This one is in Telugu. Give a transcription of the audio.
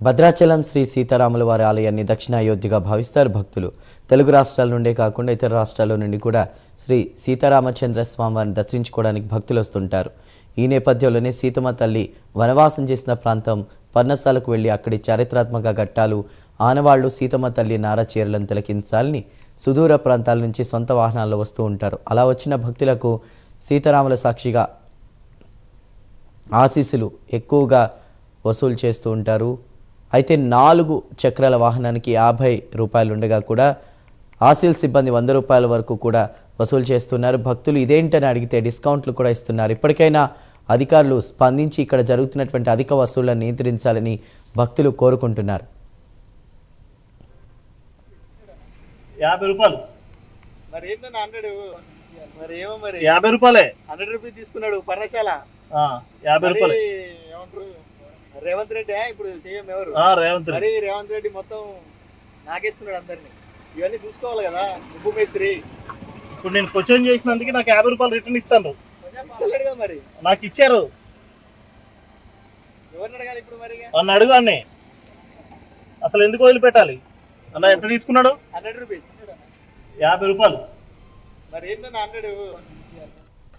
భద్రాచలం శ్రీ సీతారాముల వారి ఆలయాన్ని దక్షిణ అయోధ్యగా భావిస్తారు భక్తులు. తెలుగు రాష్ట్రాల నుండే కాకుండా ఇతర రాష్ట్రాల నుండి కూడా శ్రీ సీతారామచంద్ర స్వామివారిని దర్శించుకోవడానికి భక్తులు వస్తుంటారు. ఈ నేపథ్యంలోనే సీతమ్మ తల్లి వనవాసం చేసిన ప్రాంతం పర్ణశాలకు వెళ్ళి అక్కడి చారిత్రాత్మక ఘట్టాలు ఆనవాళ్ళు సీతమ్మ తల్లి నారా చీరలను తిలకించాలని సుదూర ప్రాంతాల నుంచి సొంత వాహనాల్లో వస్తూ ఉంటారు. అలా వచ్చిన భక్తులకు సీతారాముల సాక్షిగా ఆశీస్సులు ఎక్కువగా వసూలు చేస్తూ ఉంటారు. అయితే నాలుగు చక్రాల వాహనానికి యాభై రూపాయలు ఉండగా కూడా ఆసిల్ సిబ్బంది వంద రూపాయల వరకు కూడా వసూలు చేస్తున్నారు. భక్తులు ఇదేంటని అడిగితే డిస్కౌంట్లు కూడా ఇస్తున్నారు. ఇప్పటికైనా అధికారులు స్పందించి ఇక్కడ జరుగుతున్నటువంటి అధిక వసూళ్ళను నియంత్రించాలని భక్తులు కోరుకుంటున్నారు. యాభై రూపాయలు. మరి ఏంటన్నా హండ్రెడ్? మరి ఏమో మరి? యాభై రూపాయలే. హండ్రెడ్ రూపీస్ తీసుకున్నాడు పర్ణశాల. ఆ, యాభై రూపాయలే. ఏమంటారు? రేవంత్ రెడ్డి ఇప్పుడు సీఎం ఎవరు? ఆ, రేవంత్ రెడ్డి. మరి రేవంత్ రెడ్డి మొత్తం నాకేస్తున్నాడు అందరిని. ఇవన్నీ చూసుకోవాలి కదా ఉప్పు మేస్త్రి. ఇప్పుడు నేను క్వశ్చన్ చేసినందుకు నాకు యాభై రూపాయలు రిటర్న్ ఇస్తాను ఇస్తలేడు కదా మరి. నాకు ఇచ్చారు. ఎవరిని అడగాలి ఇప్పుడు మరి నన్ను అడుగు అన్నే. అసలు ఎందుకు వదిలిపెట్టాలి? అన్న ఎంత తీసుకున్నాడు? Hundred rupees. యాభై రూపాయలు. మరి ఏంటన్నా హండ్రెడ్?